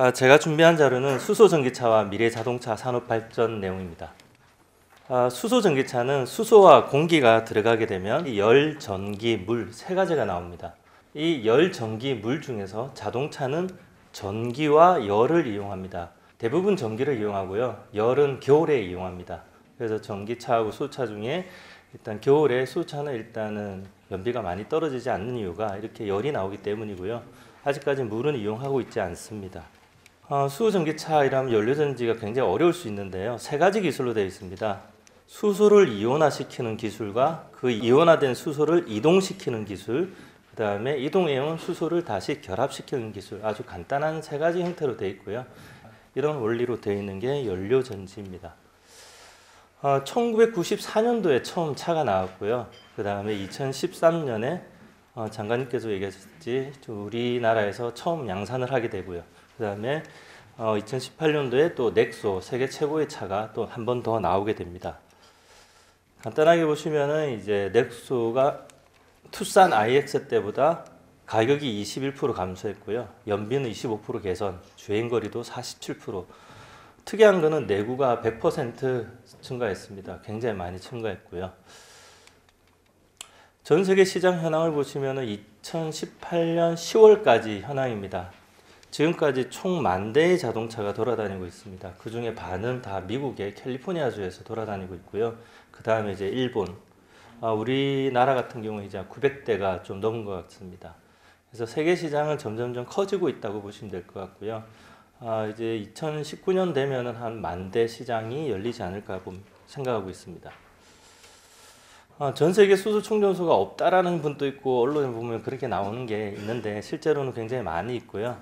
아, 제가 준비한 자료는 수소 전기차와 미래 자동차 산업 발전 내용입니다. 아, 수소 전기차는 수소와 공기가 들어가게 되면 열, 전기, 물 세 가지가 나옵니다. 이 열, 전기, 물 중에서 자동차는 전기와 열을 이용합니다. 대부분 전기를 이용하고요. 열은 겨울에 이용합니다. 그래서 전기차하고 수소차 중에 일단 겨울에 수소차는 일단은 연비가 많이 떨어지지 않는 이유가 이렇게 열이 나오기 때문이고요. 아직까지 물은 이용하고 있지 않습니다. 어, 수소 전기차 이라면 연료 전지가 굉장히 어려울 수 있는데요. 세 가지 기술로 되어 있습니다. 수소를 이온화시키는 기술과 그 이온화된 수소를 이동시키는 기술, 그 다음에 이동해온 수소를 다시 결합시키는 기술, 아주 간단한 세 가지 형태로 되어 있고요. 이런 원리로 되어 있는 게 연료 전지입니다. 어, 1994년도에 처음 차가 나왔고요. 그 다음에 2013년에 어, 장관님께서 얘기하셨지 우리나라에서 처음 양산을 하게 되고요. 그 다음에 어, 2018년도에 또 넥소 세계 최고의 차가 또 한 번 더 나오게 됩니다. 간단하게 보시면은 이제 넥소가 투싼 IX 때보다 가격이 21% 감소했고요. 연비는 25% 개선, 주행 거리도 47%. 특이한 거는 내구가 100% 증가했습니다. 굉장히 많이 증가했고요. 전 세계 시장 현황을 보시면 2018년 10월까지 현황입니다. 지금까지 총 만 대의 자동차가 돌아다니고 있습니다. 그 중에 반은 다 미국의 캘리포니아주에서 돌아다니고 있고요. 그 다음에 이제 일본, 아, 우리나라 같은 경우 이제 900대가 좀 넘은 것 같습니다. 그래서 세계 시장은 점점점 커지고 있다고 보시면 될 것 같고요. 아, 이제 2019년 되면은 한 만 대 시장이 열리지 않을까 생각하고 있습니다. 아, 전 세계 수소 충전소가 없다라는 분도 있고 언론에 보면 그렇게 나오는 게 있는데 실제로는 굉장히 많이 있고요.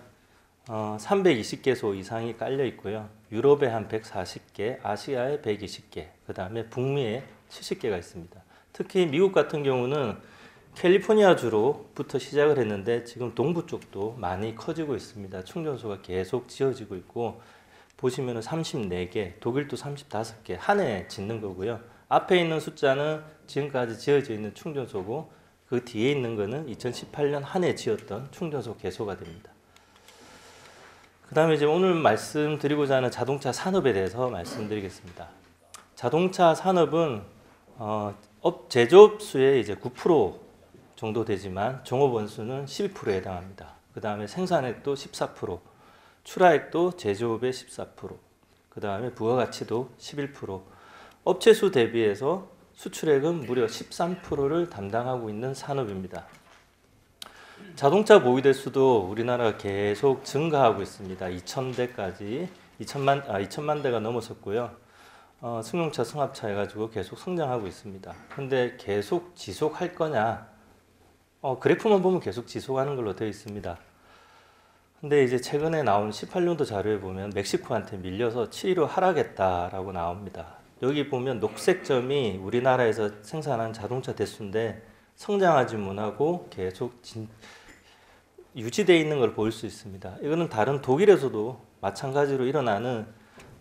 어, 320개소 이상이 깔려 있고요. 유럽에 한 140개, 아시아에 120개, 그 다음에 북미에 70개가 있습니다. 특히 미국 같은 경우는 캘리포니아주로부터 시작을 했는데 지금 동부 쪽도 많이 커지고 있습니다. 충전소가 계속 지어지고 있고 보시면 34개, 독일도 35개 한 해 짓는 거고요. 앞에 있는 숫자는 지금까지 지어져 있는 충전소고 그 뒤에 있는 거는 2018년 한 해 지었던 충전소 개소가 됩니다. 그 다음에 이제 오늘 말씀드리고자 하는 자동차 산업에 대해서 말씀드리겠습니다. 자동차 산업은 어, 업 제조업 수의 이제 9% 정도 되지만 종업 원수는 12%에 해당합니다. 그 다음에 생산액도 14%, 출하액도 제조업의 14%, 그 다음에 부가가치도 11%, 업체 수 대비해서 수출액은 무려 13%를 담당하고 있는 산업입니다. 자동차 보유대 수도 우리나라가 계속 증가하고 있습니다. 2,000대까지 2천만 아 2천만 대가 넘어섰고요. 어, 승용차, 승합차 해가지고 계속 성장하고 있습니다. 근데 계속 지속할 거냐? 어, 그래프만 보면 계속 지속하는 걸로 되어 있습니다. 근데 이제 최근에 나온 18년도 자료에 보면 멕시코한테 밀려서 7위로 하락했다라고 나옵니다. 여기 보면 녹색 점이 우리나라에서 생산한 자동차 대수인데 성장하지 못하고 계속 진, 유지되어 있는 걸 볼 수 있습니다. 이거는 다른 독일에서도 마찬가지로 일어나는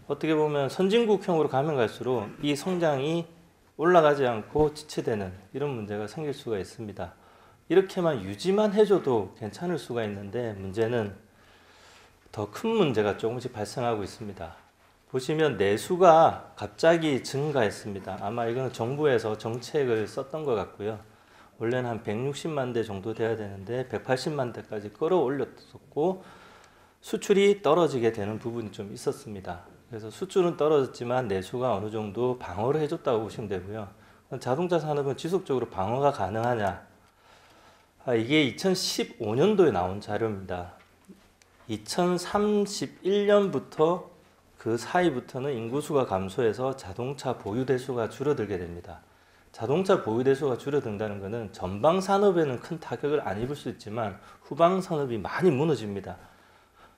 어떻게 보면 선진국형으로 가면 갈수록 이 성장이 올라가지 않고 지체되는 이런 문제가 생길 수가 있습니다. 이렇게만 유지만 해줘도 괜찮을 수가 있는데 문제는 더 큰 문제가 조금씩 발생하고 있습니다. 보시면 내수가 갑자기 증가했습니다. 아마 이거는 정부에서 정책을 썼던 것 같고요. 원래는 한 160만 대 정도 돼야 되는데 180만 대까지 끌어올렸었고 수출이 떨어지게 되는 부분이 좀 있었습니다. 그래서 수출은 떨어졌지만 내수가 어느 정도 방어를 해줬다고 보시면 되고요. 자동차 산업은 지속적으로 방어가 가능하냐? 아, 이게 2015년도에 나온 자료입니다. 2031년부터 그 사이부터는 인구수가 감소해서 자동차 보유 대수가 줄어들게 됩니다. 자동차 보유 대수가 줄어든다는 것은 전방 산업에는 큰 타격을 안 입을 수 있지만 후방 산업이 많이 무너집니다.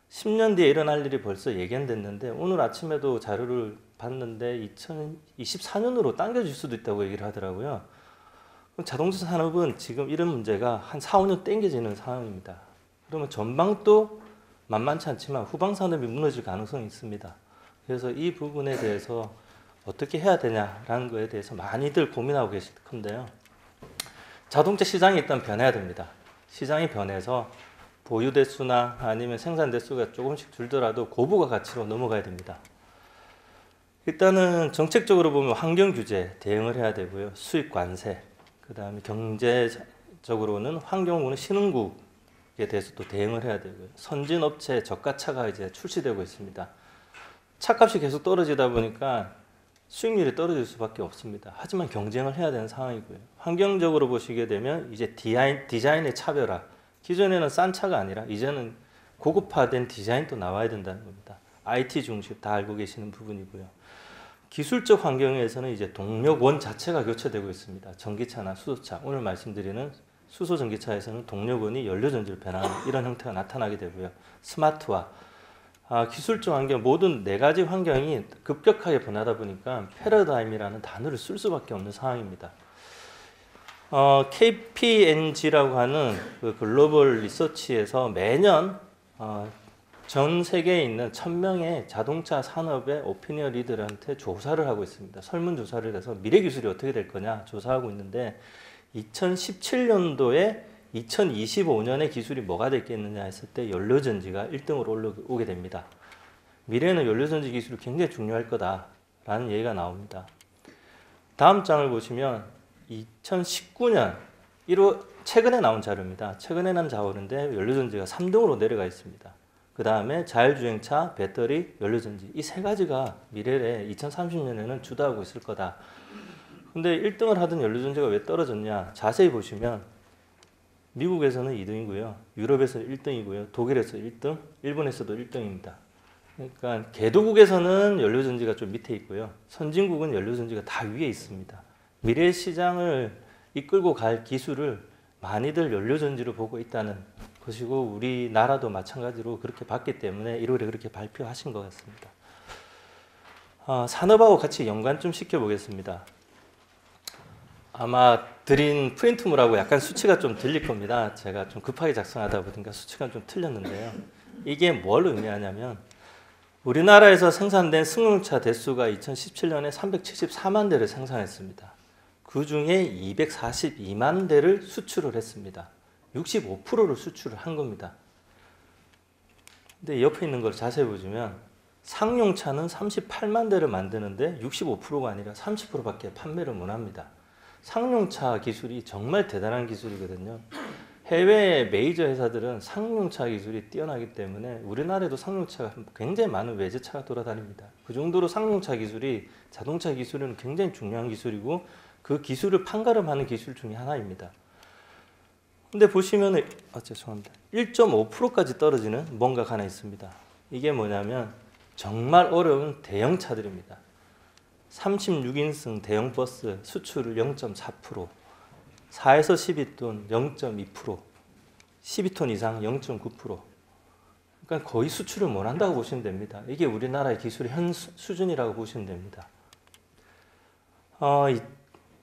10년 뒤에 일어날 일이 벌써 예견됐는데 오늘 아침에도 자료를 봤는데 2024년으로 당겨질 수도 있다고 얘기를 하더라고요. 자동차 산업은 지금 이런 문제가 한 4, 5년 땡겨지는 상황입니다. 그러면 전방도 만만치 않지만 후방 산업이 무너질 가능성이 있습니다. 그래서 이 부분에 대해서 어떻게 해야 되냐라는 거에 대해서 많이들 고민하고 계실 건데요. 자동차 시장이 일단 변해야 됩니다. 시장이 변해서 보유 대수나 아니면 생산 대수가 조금씩 줄더라도 고부가 가치로 넘어가야 됩니다. 일단은 정책적으로 보면 환경 규제 대응을 해야 되고요. 수입 관세, 그 다음에 경제적으로는 환경부는 신흥국에 대해서 또 대응을 해야 되고요. 선진 업체 저가차가 이제 출시되고 있습니다. 차값이 계속 떨어지다 보니까 수익률이 떨어질 수밖에 없습니다. 하지만 경쟁을 해야 되는 상황이고요. 환경적으로 보시게 되면 이제 디자인, 디자인의 차별화. 기존에는 싼 차가 아니라 이제는 고급화된 디자인도 나와야 된다는 겁니다. IT 중심 다 알고 계시는 부분이고요. 기술적 환경에서는 이제 동력원 자체가 교체되고 있습니다. 전기차나 수소차, 오늘 말씀드리는 수소 전기차에서는 동력원이 연료전지로 변하는 이런 형태가 나타나게 되고요. 스마트화, 아, 기술적 환경 모든 네 가지 환경이 급격하게 변하다 보니까 패러다임이라는 단어를 쓸 수밖에 없는 상황입니다. 어, KPNG라고 하는 그 글로벌 리서치에서 매년 어, 전 세계에 있는 천명의 자동차 산업의 오피니언 리더한테 조사를 하고 있습니다. 설문조사를 해서 미래 기술이 어떻게 될 거냐 조사하고 있는데 2017년도에 2025년의 기술이 뭐가 됐겠느냐 했을 때 연료전지가 1등으로 올라오게 됩니다. 미래에는 연료전지 기술이 굉장히 중요할 거다라는 얘기가 나옵니다. 다음 장을 보시면 2019년 1월 최근에 나온 자료입니다. 최근에 나온 자료인데 연료전지가 3등으로 내려가 있습니다. 그 다음에 자율주행차, 배터리, 연료전지 이 세 가지가 미래에 2030년에는 주도하고 있을 거다. 근데 1등을 하던 연료전지가 왜 떨어졌냐? 자세히 보시면 미국에서는 2등이고요. 유럽에서는 1등이고요. 독일에서 1등, 일본에서도 1등입니다. 그러니까 개도국에서는 연료전지가 좀 밑에 있고요. 선진국은 연료전지가 다 위에 있습니다. 미래 시장을 이끌고 갈 기술을 많이들 연료전지로 보고 있다는 것이고 우리나라도 마찬가지로 그렇게 봤기 때문에 1월에 그렇게 발표하신 것 같습니다. 어, 산업하고 같이 연관 좀 시켜보겠습니다. 아마 드린 프린트물하고 약간 수치가 좀 들릴 겁니다. 제가 좀 급하게 작성하다 보니까 수치가 좀 틀렸는데요. 이게 뭘 의미하냐면 우리나라에서 생산된 승용차 대수가 2017년에 374만 대를 생산했습니다. 그 중에 242만 대를 수출을 했습니다. 65%를 수출을 한 겁니다. 근데 옆에 있는 걸 자세히 보시면 상용차는 38만 대를 만드는데 65%가 아니라 30%밖에 판매를 못 합니다. 상용차 기술이 정말 대단한 기술이거든요. 해외 메이저 회사들은 상용차 기술이 뛰어나기 때문에 우리나라에도 상용차가 굉장히 많은 외제차가 돌아다닙니다. 그 정도로 상용차 기술이 자동차 기술은 굉장히 중요한 기술이고 그 기술을 판가름하는 기술 중에 하나입니다. 근데 보시면은 아 죄송합니다. 1.5%까지 떨어지는 뭔가가 하나 있습니다. 이게 뭐냐면 정말 어려운 대형 차들입니다. 36인승 대형 버스 수출을 0.4%, 4에서 12톤 0.2%, 12톤 이상 0.9%. 그러니까 거의 수출을 못 한다고 보시면 됩니다. 이게 우리나라의 기술의 현 수준이라고 보시면 됩니다. 어,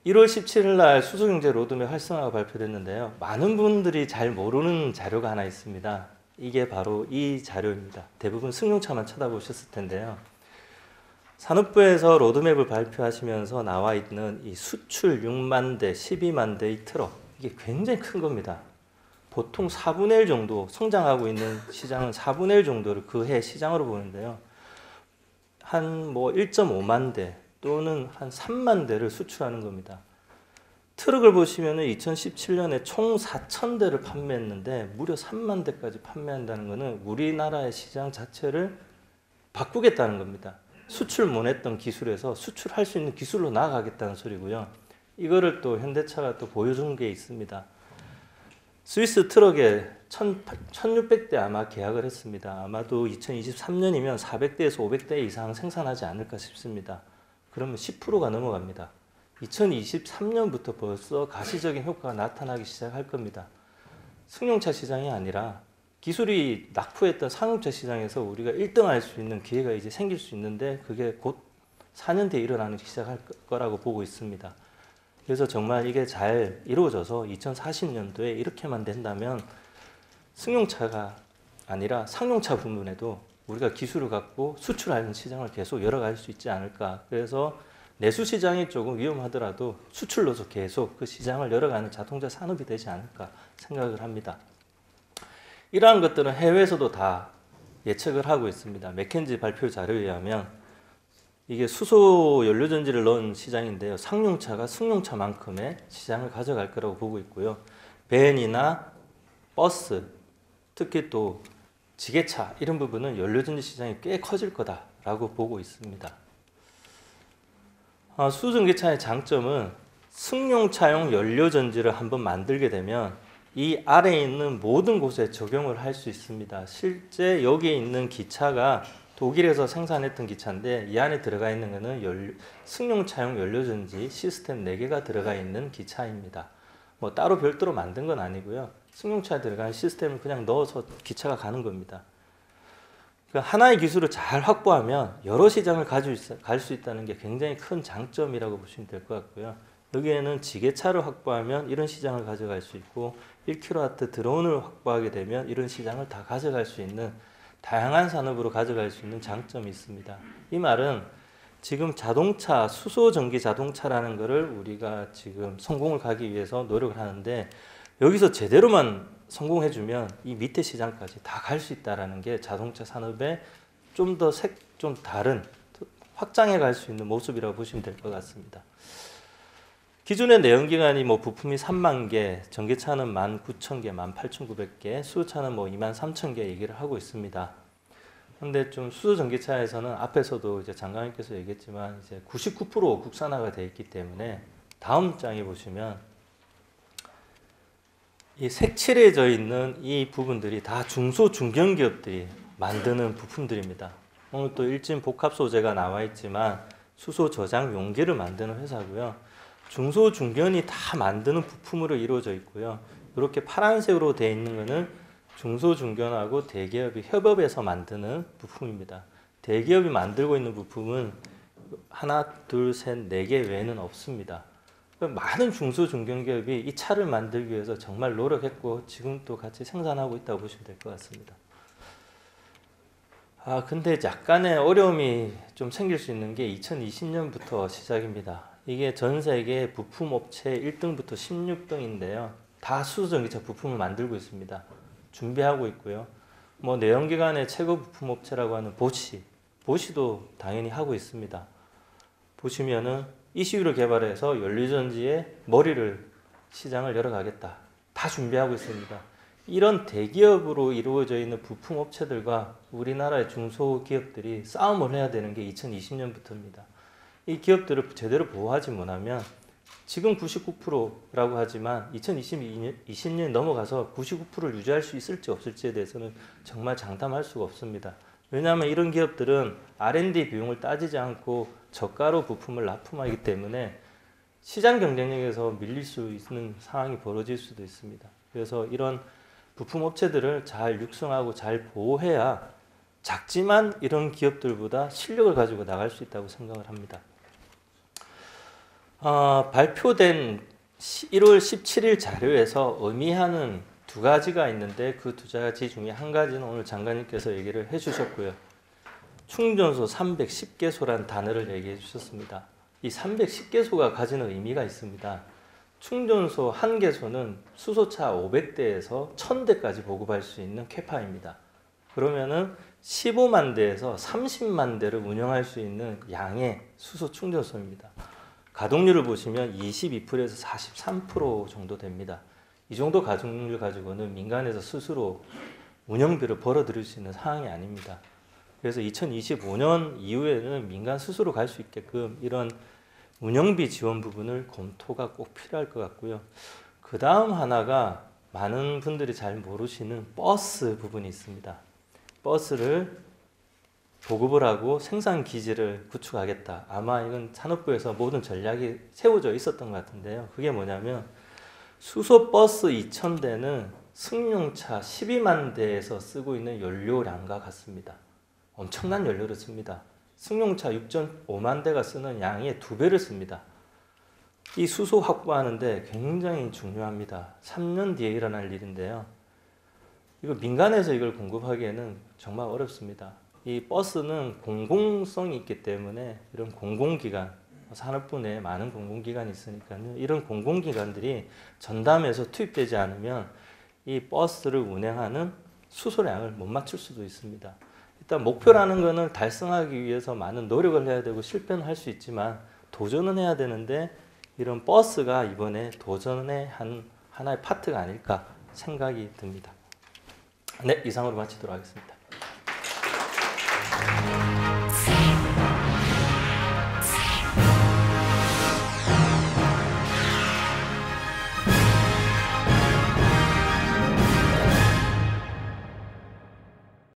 1월 17일 날 수소경제 로드맵 활성화가 발표됐는데요. 많은 분들이 잘 모르는 자료가 하나 있습니다. 이게 바로 이 자료입니다. 대부분 승용차만 쳐다보셨을 텐데요. 산업부에서 로드맵을 발표하시면서 나와 있는 이 수출 6만 대, 12만 대의 트럭 이게 굉장히 큰 겁니다. 보통 4분의 1 정도 성장하고 있는 시장은 4분의 1 정도를 그 해 시장으로 보는데요. 한 뭐 1.5만 대, 또는 한 3만 대를 수출하는 겁니다. 트럭을 보시면 2017년에 총 4천 대를 판매했는데 무려 3만 대까지 판매한다는 것은 우리나라의 시장 자체를 바꾸겠다는 겁니다. 수출 못했던 기술에서 수출할 수 있는 기술로 나아가겠다는 소리고요. 이거를 또 현대차가 또 보여준 게 있습니다. 스위스 트럭에 1600대 아마 계약을 했습니다. 아마도 2023년이면 400대에서 500대 이상 생산하지 않을까 싶습니다. 그러면 10%가 넘어갑니다. 2023년부터 벌써 가시적인 효과가 나타나기 시작할 겁니다. 승용차 시장이 아니라 기술이 낙후했던 상용차 시장에서 우리가 1등 할 수 있는 기회가 이제 생길 수 있는데 그게 곧 4년 뒤에 일어나는 시작할 거라고 보고 있습니다. 그래서 정말 이게 잘 이루어져서 2040년도에 이렇게만 된다면 승용차가 아니라 상용차 부분에도 우리가 기술을 갖고 수출하는 시장을 계속 열어갈 수 있지 않을까. 그래서 내수 시장이 조금 위험하더라도 수출로서 계속 그 시장을 열어가는 자동차 산업이 되지 않을까 생각을 합니다. 이러한 것들은 해외에서도 다 예측을 하고 있습니다. 맥켄지 발표 자료에 의하면 이게 수소 연료 전지를 넣은 시장인데요. 상용차가 승용차만큼의 시장을 가져갈 거라고 보고 있고요. 벤이나 버스, 특히 또 지게차 이런 부분은 연료 전지 시장이 꽤 커질 거다라고 보고 있습니다. 아, 수전기차의 장점은 승용차용 연료 전지를 한번 만들게 되면 이 아래에 있는 모든 곳에 적용을 할 수 있습니다. 실제 여기에 있는 기차가 독일에서 생산했던 기차인데 이 안에 들어가 있는 것은 연료, 승용 차용 연료전지 시스템 4개가 들어가 있는 기차입니다. 뭐 따로 별도로 만든 건 아니고요. 승용차에 들어가는 시스템을 그냥 넣어서 기차가 가는 겁니다. 그 하나의 기술을 잘 확보하면 여러 시장을 갈 수 있다는 게 굉장히 큰 장점이라고 보시면 될 것 같고요. 여기에는 지게차를 확보하면 이런 시장을 가져갈 수 있고 1kW 드론을 확보하게 되면 이런 시장을 다 가져갈 수 있는 다양한 산업으로 가져갈 수 있는 장점이 있습니다. 이 말은 지금 자동차, 수소 전기 자동차라는 것을 우리가 지금 성공을 가기 위해서 노력을 하는데 여기서 제대로만 성공해주면 이 밑에 시장까지 다 갈 수 있다라는 게 자동차 산업의 좀 더 색, 좀 다른 확장해 갈 수 있는 모습이라고 보시면 될 것 같습니다. 기존의 내연기관이 뭐 부품이 3만 개, 전기차는 19,000개, 18,900개, 수소차는 뭐 23,000개 얘기를 하고 있습니다. 근데 좀 수소 전기차에서는 앞에서도 이제 장관님께서 얘기했지만 이제 99% 국산화가 되어 있기 때문에 다음 장에 보시면 이 색칠해져 있는 이 부분들이 다 중소 중견 기업들이 만드는 부품들입니다. 오늘 또 일진 복합 소재가 나와 있지만 수소 저장 용기를 만드는 회사고요. 중소 중견이 다 만드는 부품으로 이루어져 있고요. 이렇게 파란색으로 되어 있는 것은 중소 중견하고 대기업이 협업해서 만드는 부품입니다. 대기업이 만들고 있는 부품은 하나, 둘, 셋, 네 개 외에는 없습니다. 많은 중소 중견 기업이 이 차를 만들기 위해서 정말 노력했고 지금 또 같이 생산하고 있다고 보시면 될 것 같습니다. 아 근데 약간의 어려움이 좀 생길 수 있는 게 2020년부터 시작입니다. 이게 전 세계 부품 업체 1등부터 16등인데요. 다 수소전기차 부품을 만들고 있습니다. 준비하고 있고요. 뭐 내연기관의 최고 부품 업체라고 하는 보시, 보시도 당연히 하고 있습니다. 보시면은 ECU를 개발해서 연료전지의 머리를 시장을 열어가겠다. 다 준비하고 있습니다. 이런 대기업으로 이루어져 있는 부품 업체들과 우리나라의 중소기업들이 싸움을 해야 되는 게 2020년부터입니다. 이 기업들을 제대로 보호하지 못하면 지금 99%라고 하지만 2022년 20년 넘어가서 99%를 유지할 수 있을지 없을지에 대해서는 정말 장담할 수가 없습니다. 왜냐하면 이런 기업들은 R&D 비용을 따지지 않고 저가로 부품을 납품하기 때문에 시장 경쟁력에서 밀릴 수 있는 상황이 벌어질 수도 있습니다. 그래서 이런 부품 업체들을 잘 육성하고 잘 보호해야 작지만 이런 기업들보다 실력을 가지고 나갈 수 있다고 생각을 합니다. 어, 발표된 1월 17일 자료에서 의미하는 두 가지가 있는데 그 두 가지 중에 한 가지는 오늘 장관님께서 얘기를 해주셨고요. 충전소 310개소란 단어를 얘기해 주셨습니다. 이 310개소가 가지는 의미가 있습니다. 충전소 한 개소는 수소차 500대에서 1000대까지 보급할 수 있는 캐파입니다. 그러면은 15만 대에서 30만 대를 운영할 수 있는 양의 수소 충전소입니다. 가동률을 보시면 22%에서 43% 정도 됩니다. 이 정도 가동률 가지고는 민간에서 스스로 운영비를 벌어들일 수 있는 상황이 아닙니다. 그래서 2025년 이후에는 민간 스스로 갈 수 있게끔 이런 운영비 지원 부분을 검토가 꼭 필요할 것 같고요. 그 다음 하나가 많은 분들이 잘 모르시는 버스 부분이 있습니다. 버스를 보급을 하고 생산 기지를 구축하겠다. 아마 이건 산업부에서 모든 전략이 세워져 있었던 것 같은데요. 그게 뭐냐면 수소 버스 2,000대는 승용차 12만 대에서 쓰고 있는 연료량과 같습니다. 엄청난 연료를 씁니다. 승용차 6.5만 대가 쓰는 양의 두 배를 씁니다. 이 수소 확보하는데 굉장히 중요합니다. 3년 뒤에 일어날 일인데요. 이거 민간에서 이걸 공급하기에는 정말 어렵습니다. 이 버스는 공공성이 있기 때문에 이런 공공기관, 산업부 내에 많은 공공기관이 있으니까요. 이런 공공기관들이 전담해서 투입되지 않으면 이 버스를 운행하는 수소량을 못 맞출 수도 있습니다. 일단 목표라는 거는 달성하기 위해서 많은 노력을 해야 되고 실패는 할 수 있지만 도전은 해야 되는데 이런 버스가 이번에 도전의 한 하나의 파트가 아닐까 생각이 듭니다. 네, 이상으로 마치도록 하겠습니다.